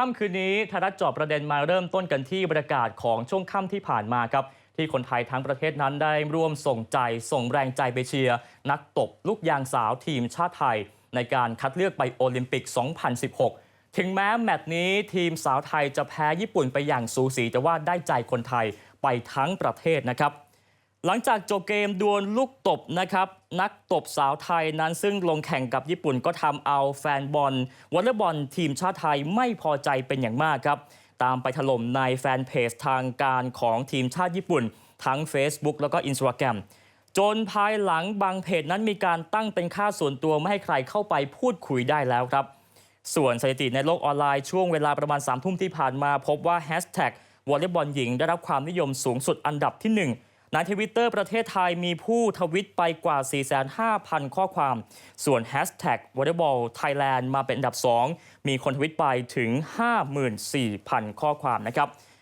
ค่ำคืนนี้ไทยรัฐจอบประเด็นมาเริ่มต้นกันที่บรรยากาศของช่วงค่ำที่ผ่านมาครับที่คนไทยทั้งประเทศนั้นได้ร่วมส่งใจส่งแรงใจไปเชียร์นักตบลูกยางสาวทีมชาติไทย ในการคัดเลือกไปโอลิมปิก 2016 ถึงแม้แมตช์นี้ทีมสาวไทยจะแพ้ญี่ปุ่นไปอย่างสูสี แต่ว่าได้ใจคนไทยไปทั้งประเทศนะครับ หลังจากจบเกมดวลลูกตบนะครับนักตบสาวไทยนั้นซึ่งลงแข่งกับญี่ปุ่นก็ทำเอาแฟนบอลวอลเลย์บอลทีมชาติไทยไม่พอใจเป็นอย่างมากครับ ตามไปถล่มในแฟนเพจทางการของทีมชาติญี่ปุ่น ทั้ง Facebook แล้วก็ Instagram จนภายหลังบางเพจนั้นมีการตั้งเป็นค่าส่วนตัวไม่ให้ใครเข้าไปพูดคุยได้แล้วครับ ส่วนสถิติในโลกออนไลน์ช่วงเวลาประมาณ3ทุ่มที่ผ่านมา พบว่าแฮชแท็กวอลเลย์บอลหญิงได้รับความนิยมสูงสุดอันดับที่ 1 ทวิตเตอร์ประเทศไทยมีผู้ทวิตไปกว่า 4,500,000 ข้อความ ส่วนแฮชแท็กวอลเลย์บอลไทยแลนด์มาเป็นอันดับ 2 มีคนทวิตไปถึง 54,000 ข้อความนะครับ